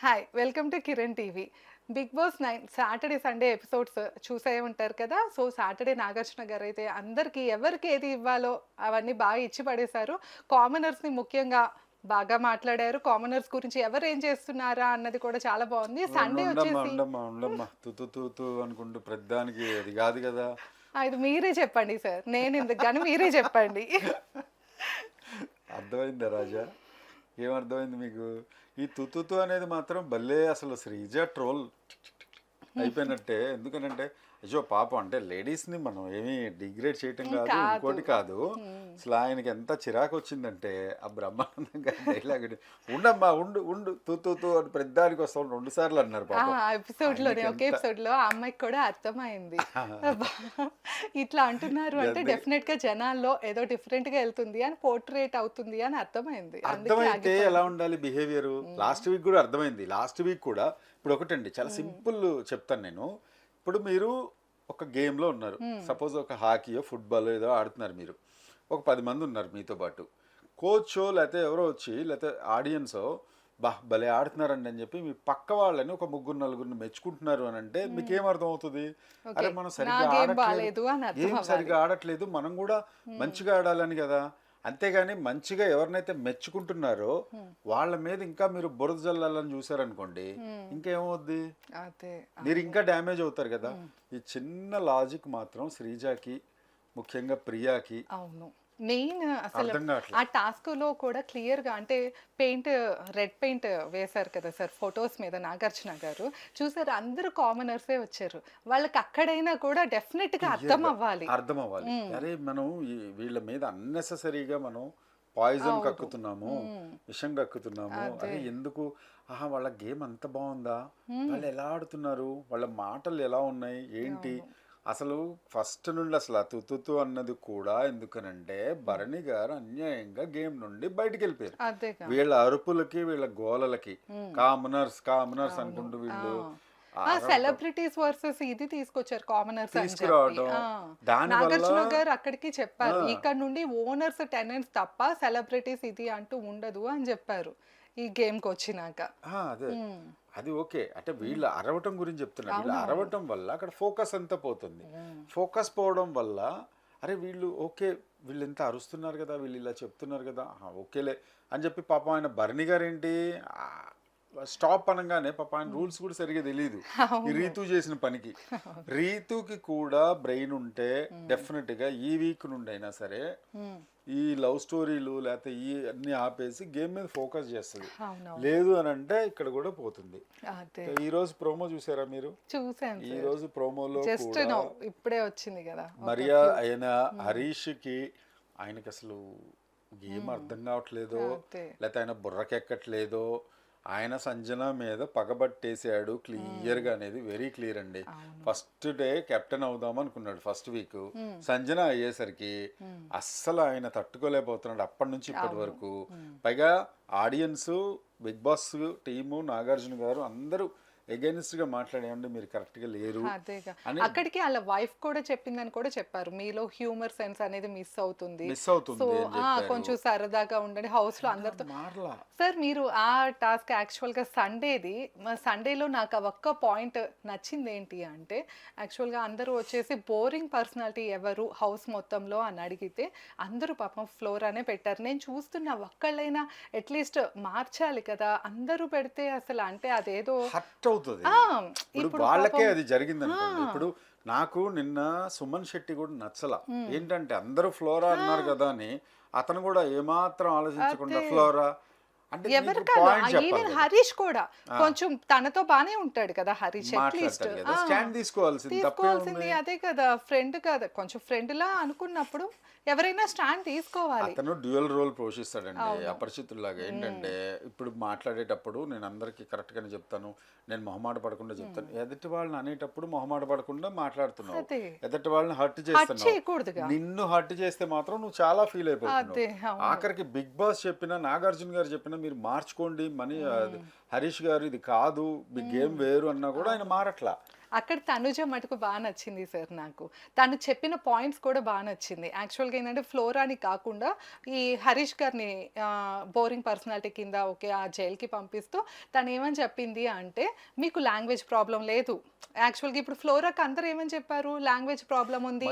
Hi welcome to Kiran TV Bigg Boss nine Saturday Sunday episodes చూసే ఉంటారు కదా? So Saturday Nagarjuna గారు అయితే అందరికీ ఎవరికి ఏది ఇవ్వాలో అవన్నీ బాగా ఇచ్చి పడేశారు. కామనర్స్ని ముఖ్యంగా బాగా మాట్లాడారు. కామనర్స్ గురించి ఎవరు ఏం చేస్తున్నారా అన్నది కూడా చాలా బాగుంది. సండే వచ్చేసి అనుకుంటూ ప్రతిదానికి అది కాదు కదా? ఇది మీరే చెప్పండి సార్. నేను ఇందుకు కానీ మీరే చెప్పండి. అర్థమైందా రాజా? ఏమర్థమైంది మీకు? ఈ తుతుతు అనేది మాత్రం భలే అసలు శ్రీజ ట్రోల్ అయిపోయినట్టే. ఎందుకనంటే అయ్యో పాపం. అంటే లేడీస్ని మనం ఏమీ డిగ్రేడ్ చేయటం కాదు. ఇంకోటి కాదు. అసలు ఆయనకి ఎంత చిరాకు వచ్చిందంటే ఆ బ్రహ్మానందం గారి డైలాగ్ ఉండమ్మా ఉండు ఉండు తూ తూ తూ అని ప్రతిదానికి వస్తాం రెండు సార్లు అన్నారు ఎపిసోడ్లోనే ఆయనకి ఒకే ఎపిసోడ్లో ఆ అమ్మాయికి కూడా అర్థమైంది. ఇట్లా అంటున్నారు అంటే. డెఫినెట్గా జనాల్లో ఏదో డిఫరెంట్గా వెళ్తుంది అని పోర్ట్రేట్ అవుతుంది అని అర్థమైంది. అర్థమైతే. ఎలా ఉండాలి బిహేవియర్? లాస్ట్ వీక్ కూడా అర్థమైంది. లాస్ట్ వీక్ కూడా ఇప్పుడు ఒకటండి చాలా సింపుల్ చెప్తాను నేను. ఇప్పుడు మీరు ఒక గేమ్లో ఉన్నారు. సపోజ్ ఒక హాకీయో ఫుట్బాల్ ఏదో ఆడుతున్నారు మీరు. ఒక పది మంది ఉన్నారు మీతో పాటు. కోచో లేకపోతే ఎవరో వచ్చి లేకపోతే ఆడియన్సో బా భలే ఆడుతున్నారండి అని చెప్పి మీ పక్క వాళ్ళని ఒక ముగ్గురు నలుగురిని మెచ్చుకుంటున్నారు అని అంటే మీకు అర్థం అవుతుంది అరే మనం సరిగ్గా ఆడట్లేదు. ఏం సరిగ్గా ఆడట్లేదు? మనం కూడా మంచిగా ఆడాలని కదా. అంతేగాని మంచిగా ఎవరినైతే మెచ్చుకుంటున్నారో వాళ్ళ మీద ఇంకా మీరు బురద జల్లాలని చూసారనుకోండి ఇంకేమవుద్ది? మీరు ఇంకా డ్యామేజ్ అవుతారు కదా. ఈ చిన్న లాజిక్ మాత్రం శ్రీజాకి ముఖ్యంగా ప్రియాకి అవును. మెయిన్ అసలు అర్థం కావట్లేదు. ఆ టాస్క్లో కూడా క్లియర్గా అంటే పెయింట్ రెడ్ పెయింట్ వేశారు కదా సార్ ఫొటోస్ మీద నాగార్జున గారు. చూసారు అందరూ కామనర్సే వచ్చారు. వాళ్ళకి అక్కడైనా కూడా డెఫినెట్గా అర్థం అవ్వాలి. అర్థం అవ్వాలి. అరే మనం ఈ వీళ్ళ మీద అన్నెసెసరీగా మనం పాయిజన్ కక్కుతున్నాము విషం కక్కుతున్నాము అరే ఎందుకు? ఆహా వాళ్ళ గేమ్ అంత బాగుందా? వాళ్ళు ఎలా ఆడుతున్నారు? వాళ్ళ మాటలు ఎలా ఉన్నాయి? ఏంటి? అసలు ఫస్ట్ నుండి అసలు తుతుతు అన్నది కూడా ఎందుకనంటే భరణి గారు అన్యాయంగా గేమ్ నుండి బయటికి వెళ్ళిపోయారు వీళ్ళ అరుపులకి వీళ్ళ గోలలకి. కామనర్స్ కామనర్స్ అనుకుంటూ వీళ్ళు ఆ సెలబ్రిటీస్ వర్సెస్ ఇది తీసుకొచ్చారు కామనర్స్ నాగార్జున గారు అక్కడికి చెప్పారు ఇక్కడ నుండి ఓనర్స్ టెనెంట్స్ తప్ప సెలబ్రిటీస్ ఇది అంటూ ఉండదు అని చెప్పారు ఈ గేమ్కి వచ్చినాక అదే. అది ఓకే. అంటే వీళ్ళు అరవటం గురించి చెప్తున్నారు. వీళ్ళు అరవటం వల్ల అక్కడ ఫోకస్ అంతా పోతుంది. ఫోకస్ పోవడం వల్ల అరే వీళ్ళు ఓకే వీళ్ళు ఎంత అరుస్తున్నారు కదా వీళ్ళు ఇలా చెప్తున్నారు కదా ఓకేలే అని చెప్పి పాపం ఆయన భరణి గారు ఏంటి స్టాప్ అనగానే పాప ఆయన రూల్స్ కూడా సరిగా తెలియదు ఈ రీతు చేసిన పనికి. రీతుకి కూడా బ్రెయిన్ ఉంటే డెఫినెట్గా ఈ వీక్ నుండి అయినా సరే ఉమ్. ఈ లవ్ స్టోరీలు లేకపోతే ఈ అన్ని ఆపేసి గేమ్ మీద ఫోకస్ చేస్తుంది. లేదు అని అంటే ఇక్కడ కూడా పోతుంది. ఈ రోజు ప్రోమో చూసారా మీరు? ఈ రోజు ప్రోమోలో ఇప్పుడే వచ్చింది కదా. మరియా ఆయన హరీష్కి ఆయనకి అసలు ఏం అర్థం కావట్లేదో. లేకపోతే ఆయన బుర్రకెక్కట్లేదో ఆయన సంజన మీద పగబట్టేసాడు క్లియర్గా అనేది వెరీ క్లియర్ అండి. ఫస్ట్ డే కెప్టెన్ అవుదాం అనుకున్నాడు ఫస్ట్ వీక్ సంజన అయ్యేసరికి అస్సలు ఆయన తట్టుకోలేకపోతున్నాడు అప్పటి నుంచి ఇప్పటి వరకు. పైగా audience Bigg Boss team Nagarjuna garu అందరూ against గా మాట్లాడేయండి మీరు కరెక్ట్గా లేరు అక్కడికి వాళ్ళ వైఫ్ కూడా చెప్పిందని కూడా చెప్పారు. మీలో హ్యూమర్ సెన్స్ అనేది మిస్ అవుతుంది. మిస్ అవుతుంది సో. కొంచెం సరదాగా ఉండండి. హౌస్లో అందరితో సార్ మీరు ఆ టాస్క్ యాక్చువల్గా సండేది సండేలో నాకు ఆ ఒక్క పాయింట్ నచ్చింది ఏంటి అంటే యాక్చువల్గా అందరూ వచ్చేసి బోరింగ్ పర్సనాలిటీ ఎవరు హౌస్ మొత్తంలో అని అడిగితే అందరూ పాపం ఫ్లోర్ అనే పెట్టారు. నేను చూస్తున్న ఒక్కళ్ళైనా అట్లీస్ట్ మార్చాలి కదా అందరూ పెడితే అసలు అంటే అదేదో హర్ట్ అవుతుంది. ఇప్పుడు వాళ్ళకే అది జరిగింది అనుకోండి ఇప్పుడు నాకు నిన్న సుమన్ శెట్టి కూడా నచ్చల. ఏంటంటే అందరూ ఫ్లోరా అన్నారు కదా అని అతను కూడా ఏమాత్రం ఆలోచించకుండా ఫ్లోరా? ఎవరు కాదు. ఈవెన్. హరీష్ కూడా కొంచెం తనతో బానే ఉంటాడు కదా హరీష్ అట్లీస్ట్ తీసుకోవాల్సింది అదే కదా ఫ్రెండ్ కదా. కొంచెం ఫ్రెండ్ లా అనుకున్నప్పుడు ఎవరైనా స్టాండ్ తీసుకోవాలి. అతను డ్యూయల్ రోల్ పోషిస్తాడండి అపరిచితుల్లాగా. ఏంటంటే ఇప్పుడు మాట్లాడేటప్పుడు నేను అందరికి కరెక్ట్ గానే చెప్తాను నేను మొహమాట పడకుండా చెప్తాను. ఎదుటి వాళ్ళని అనేటప్పుడు మొహమాట పడకుండా మాట్లాడుతున్నావు. ఎదుటి వాళ్ళని హర్ట్ చేస్తున్నావు. నిన్ను హర్ట్ చేస్తే మాత్రం నువ్వు చాలా ఫీల్ అయిపోతున్నావు. ఆఖరికి బిగ్ బాస్ చెప్పిన నాగార్జున గారు చెప్పిన మీరు మార్చుకోండి. మనీ హరీష్ గారు ఇది కాదు మీ గేమ్ వేరు అన్నా కూడా ఆయన మారట్లా. అక్కడ తనుజ మటుకు బాగా నచ్చింది సార్ నాకు. తను చెప్పిన పాయింట్స్ కూడా బాగా నచ్చింది. యాక్చువల్గా ఏంటంటే ఫ్లోరాని కాకుండా ఈ హరీష్ గారిని బోరింగ్ పర్సనాలిటీ కింద ఓకే ఆ జైలుకి పంపిస్తూ తను ఏమని చెప్పింది అంటే మీకు లాంగ్వేజ్ ప్రాబ్లం లేదు. యాక్చువల్గా ఇప్పుడు ఫ్లోరాకి అందరూ ఏమని చెప్పారు? లాంగ్వేజ్ ప్రాబ్లం ఉంది.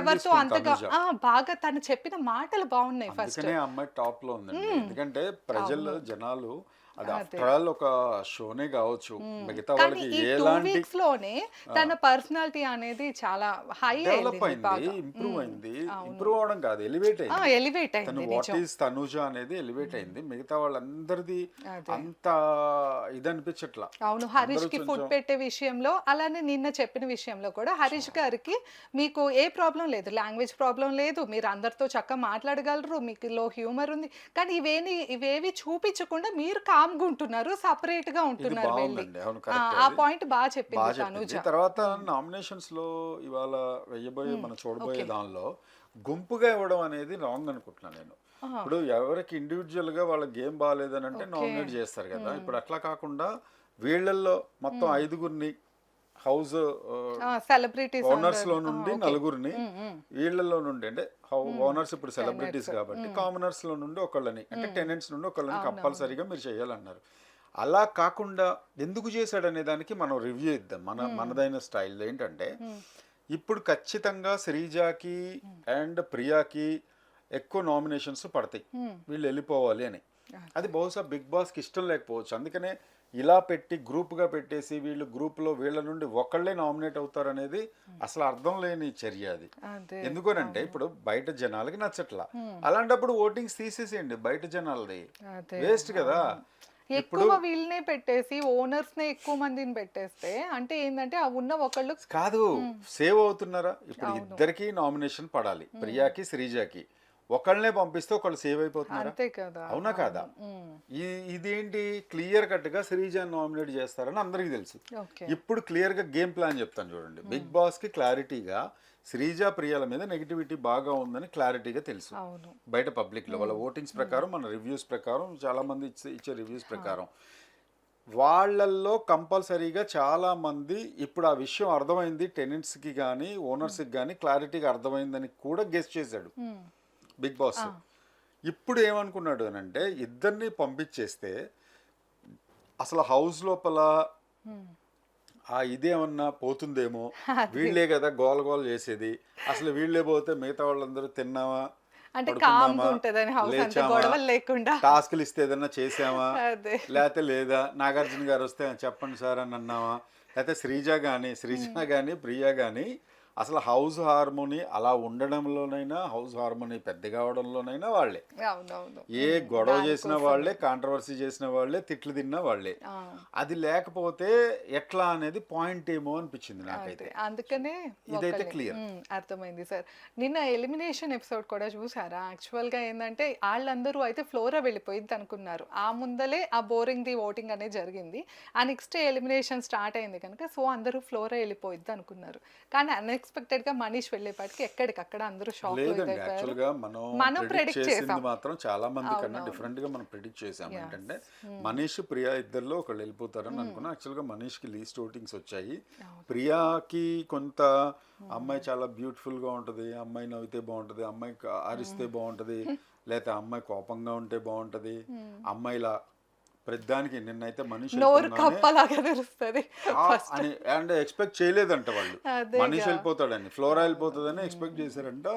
ఎవరితో అంతగా బాగా తను చెప్పిన మాటలు బాగున్నాయి ఫస్ట్ టాప్లో ఉందండి. ఎందుకంటే ప్రజలు జనాలు అది. ఆఫ్టర్ ఆల్ ఒక షోనే కావచ్చు. మిగతా వాళ్ళకి ఎలాంటి వీక్స్లోనే తన పర్సనాలిటీ అనేది చాలా హై డెవలప్ అయింది ఇంప్రూవ్ అయింది. ఇంప్రూవ్ అవడం కాదు ఎలివేట్ అయింది. ఎలివేట్ అయింది వాట్ ఈస్ తనుజ అనేది ఎలివేట్ అయింది. మిగతా వాళ్ళందరిది. అంత ఇది అనిపించట్లా అవును హరీష్కి ఫుడ్ పెట్టే విషయంలో అలానే నిన్న చెప్పిన విషయంలో కూడా హరీష్ గారికి మీకు ఏ ప్రాబ్లం లేదు లాంగ్వేజ్ ప్రాబ్లం లేదు. మీరు అందరితో చక్కగా మాట్లాడగలరు మీకు లో హ్యూమర్ ఉంది. కానీ ఇవేని ఇవేవి చూపించకుండా మీరు కామ్గా ఉంటున్నారు సపరేట్గా ఉంటున్నారు వెళ్ళి. బాగుందండి అవును ఆ, పాయింట్ బాగా బాగా చెప్పింది తనుజ. చెప్పింది తర్వాత నామినేషన్స్లో ఇవాళ వెయ్యబోయే మనం చూడబోయే. దానిలో గుంపుగా ఇవ్వడం అనేది రాంగ్ అనుకుంటున్నాను నేను. ఇప్పుడు ఎవరికి ఇండివిజువల్గా వాళ్ళ గేమ్ బాగాలేదని అంటే. నామినేట్ చేస్తారు కదా. ఇప్పుడు అట్లా కాకుండా వీళ్ళల్లో మొత్తం ఐదుగురిని హౌస్ సెలబ్రిటీస్ ఓనర్స్లో నుండి నలుగురిని వీళ్ళలో నుండి అంటే ఓనర్స్ ఇప్పుడు సెలబ్రిటీస్. కాబట్టి కామనర్స్లో నుండి ఒకళ్ళని అంటే టెనెంట్స్ నుండి ఒకళ్ళని కంపల్సరీగా మీరు చేయాలన్నారు. అలా కాకుండా ఎందుకు చేశాడు అనే దానికి మనం రివ్యూ ఇద్దాం. మన మనదైన స్టైల్ ఏంటంటే ఇప్పుడు ఖచ్చితంగా శ్రీజాకి అండ్ ప్రియాకి ఎక్కువ నామినేషన్స్ పడతాయి. వీళ్ళు వెళ్ళిపోవాలి అని. అది. బహుశా బిగ్ బాస్కి ఇష్టం లేకపోవచ్చు. అందుకనే ఇలా పెట్టి గ్రూప్గా పెట్టేసి వీళ్ళు గ్రూప్లో వీళ్ళ నుండి ఒకళ్ళే నామినేట్ అవుతారు అనేది అసలు అర్థం లేని చర్య అది. ఎందుకనంటే ఇప్పుడు బయట జనాలకి నచ్చట్లా. అలాంటప్పుడు ఓటింగ్స్ తీసేసేయండి బయట జనాలది. వేస్ట్ కదా. ఎక్కువ వీళ్ళనే పెట్టేసి ఓనర్స్ నే ఎక్కువ మందిని పెట్టేస్తే అంటే ఏంటంటే ఆ ఉన్న ఒకళ్ళు కాదు సేవ్ అవుతున్నారా? ఇప్పుడు ఇద్దరికి నామినేషన్ పడాలి. ప్రియాకి శ్రీజాకి. ఒకళ్ళనే పంపిస్తే ఒకళ్ళు సేవ్ అయిపోతున్నారా? అంతే కదా. అవునా కాదా? ఇదేంటి? క్లియర్ కట్గా శ్రీజాన్ నామినేట్ చేస్తారని అందరికీ తెలుసు. ఇప్పుడు క్లియర్గా గేమ్ ప్లాన్ చెప్తాను చూడండి. బిగ్ బాస్కి క్లారిటీగా శ్రీజ ప్రియాల మీద నెగిటివిటీ బాగా ఉందని క్లారిటీగా తెలుసు. బయట పబ్లిక్లో వాళ్ళ ఓటింగ్స్ ప్రకారం మన రివ్యూస్ ప్రకారం చాలా మంది ఇచ్చే ఇచ్చే రివ్యూస్ ప్రకారం. వాళ్ళల్లో కంపల్సరీగా చాలా మంది ఇప్పుడు ఆ విషయం అర్థమైంది tenants కి కానీ ఓనర్స్కి కానీ క్లారిటీగా అర్థమైందని కూడా గెస్ట్ చేశాడు. Bigg Boss. ఇప్పుడు ఏమనుకున్నాడు అని అంటే ఇద్దరిని పంపించేస్తే అసలు హౌస్ లోపల. ఆ ఇదేమన్నా పోతుందేమో? వీళ్ళే కదా గోల గోల చేసేది. అసలు వీళ్ళే పోతే మిగతా వాళ్ళందరూ తిన్నామా అంటే లేకుండా. టాస్క్లు ఇస్తే ఏదన్నా చేసామా లేకపోతే లేదా? నాగార్జున గారు వస్తే చెప్పండి సార్ అని అన్నావా? లేకపోతే శ్రీజ కానీ శ్రీజ కానీ ప్రియా కానీ అసలు హౌస్ హార్మోని అలా ఉండడంలోనైనా హౌస్ హార్మోని పెద్దగా అవడంలోనైనా వాళ్ళే. ఏ గొడవ చేసిన వాళ్ళే కాంట్రవర్సీ చేసిన వాళ్ళే తిట్లు తిన్న వాళ్ళే. అది లేకపోతే ఎట్లా అనేది పాయింట్ ఏమో అనిపించింది నాకైతే. అదే అందుకనే ఇదైతే. ఉమ్, అర్థమైంది సార్. నిన్న ఎలిమినేషన్ ఎపిసోడ్ కూడా చూసారా? యాక్చువల్గా ఏంటంటే వాళ్ళందరూ అయితే ఫ్లోరా వెళ్ళిపోయింది అనుకున్నారు. ఆ ముందలే ఆ బోరింగ్ ది ఓటింగ్ అనేది జరిగింది. ఆ నెక్స్ట్ ఎలిమినేషన్ స్టార్ట్ అయింది కనుక సో అందరూ ఫ్లోరా వెళ్ళిపోయిద్ది అనుకున్నారు. కానీ అన్ఎక్స్పెక్టెడ్గా మనీష్ వెళ్ళేపాటికి ఎక్కడికక్కడ అందరూ షాక్ లేదండి. యాక్చువల్గా మనం మనం ప్రిడిక్ట్ చేసింది చేసాం. మాత్రం చాలా మంది కన్నా డిఫరెంట్గా మనం ప్రిడిక్ట్ చేసాం. ఏంటంటే మనీష్ ప్రియా ఇద్దరిలో ఒకళ్ళు వెళ్ళిపోతారని అనుకున్నా. యాక్చువల్గా మనీష్కి లీస్ట్ ఓటింగ్స్ వచ్చాయి ప్రియాకి కొంత అమ్మాయి చాలా బ్యూటిఫుల్గా ఉంటది. అమ్మాయి నవ్వితే బాగుంటది. అమ్మాయి అరిస్తే బాగుంటది. లేకపోతే అమ్మాయి కోపంగా ఉంటే బాగుంటది. అమ్మాయిలా ప్రతిదానికి నిన్నైతే మనిషి నోరు కప్పలాగా తెలుస్తుంది. అని అండ్ ఎక్స్పెక్ట్ చేయలేదంట వాళ్ళు. మనీష్ వెళ్ళిపోతాడని ఫ్లోరా వెళ్ళిపోతుందని ఎక్స్పెక్ట్ చేశారంట.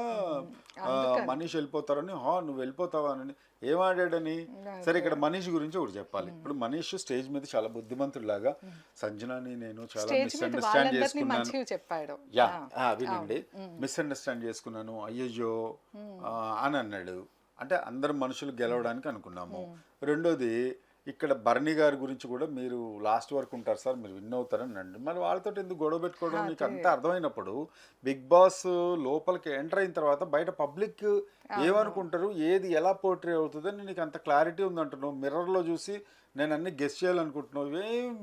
మనీష్ వెళ్ళిపోతారని హా నువ్వు వెళ్ళిపోతావా? అని. ఏమాడాడని సరే ఇక్కడ మనీష్ గురించి ఒకటి చెప్పాలి. ఇప్పుడు మనీష్ స్టేజ్ మీద చాలా బుద్ధిమంతుడిలాగా సంజనాని నేను చాలా మిస్అండర్స్టాండ్ చేసుకున్నాను. యా వినండి. మిస్అండర్స్టాండ్ చేసుకున్నాను. అయ్యయ్యో. అని అన్నాడు. అంటే అందరు మనుషులు గెలవడానికి అనుకున్నాము. రెండోది ఇక్కడ భరణి గారి గురించి కూడా మీరు లాస్ట్ వరకు ఉంటారు సార్ మీరు విన్ అవుతారని అండి మరి వాళ్ళతో ఎందుకు గొడవ పెట్టుకోవడం మీకు అంత అర్థమైనప్పుడు బిగ్ బాస్ లోపలికి ఎంటర్ అయిన తర్వాత బయట పబ్లిక్ ఏమనుకుంటారు ఏది ఎలా పోర్ట్రీ అవుతుందని నీకు అంత క్లారిటీ ఉంది అంటున్నావు మిర్రర్లో చూసి నేను అన్ని గెస్ట్ చేయాలనుకుంటున్నావు. ఏం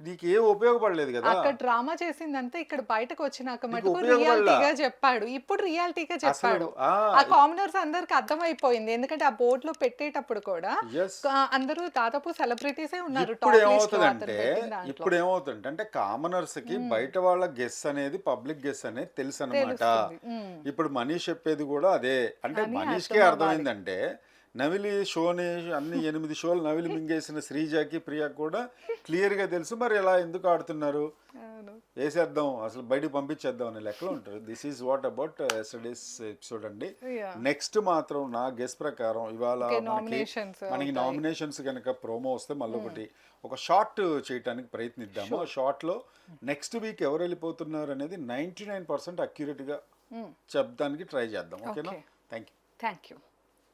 నీకు ఏం ఉపయోగపడలేదు కదా? అక్కడ డ్రామా చేసిందంతా ఇక్కడ బయటకు వచ్చినాక మటుకు. రియాలిటీగా చెప్పాడు. ఇప్పుడు రియాలిటీగా చెప్పాడు. ఆ, కామనర్స్ అందరికి అర్థమైపోయింది. ఎందుకంటే ఆ బోర్డు లో పెట్టేటప్పుడు కూడా అందరూ దాదాపు సెలబ్రిటీసే ఉన్నారు ఇప్పుడు ఏమవుతుందంటే. ఇప్పుడు ఏమవుతుందంటే అంటే కామనర్స్కి బయట వాళ్ళ గెస్ అనేది పబ్లిక్ గెస్ అనేది తెలుసు అనమాట. ఇప్పుడు మనీష్ చెప్పేది కూడా అదే. అంటే మనీష్కే అర్థం అర్థమైందంటే నవిలి షోని అన్ని ఎనిమిది షోలు నవిలి మింగేసిన శ్రీజాకి ప్రియాకి కూడా క్లియర్గా తెలుసు. మరి ఎలా ఎందుకు ఆడుతున్నారు. వేసేద్దాం. అసలు బయటికి పంపించేద్దాం అనే లెక్కలో ఉంటారు. This is what about yesterday's episode అండి. నెక్స్ట్ మాత్రం నా గెస్ ప్రకారం ఇవాళ మనకి. నామినేషన్స్ కనుక ప్రోమో వస్తే మళ్ళీ ఒకటి ఒక షార్ట్ చేయడానికి ప్రయత్నిద్దాము. ఆ షార్ట్లో నెక్స్ట్ వీక్ ఎవరు వెళ్ళిపోతున్నారు అనేది నైన్టీ నైన్ పర్సెంట్ అక్యురేట్గా చెప్పడానికి ట్రై చేద్దాం. ఓకేనా. Thank you thank you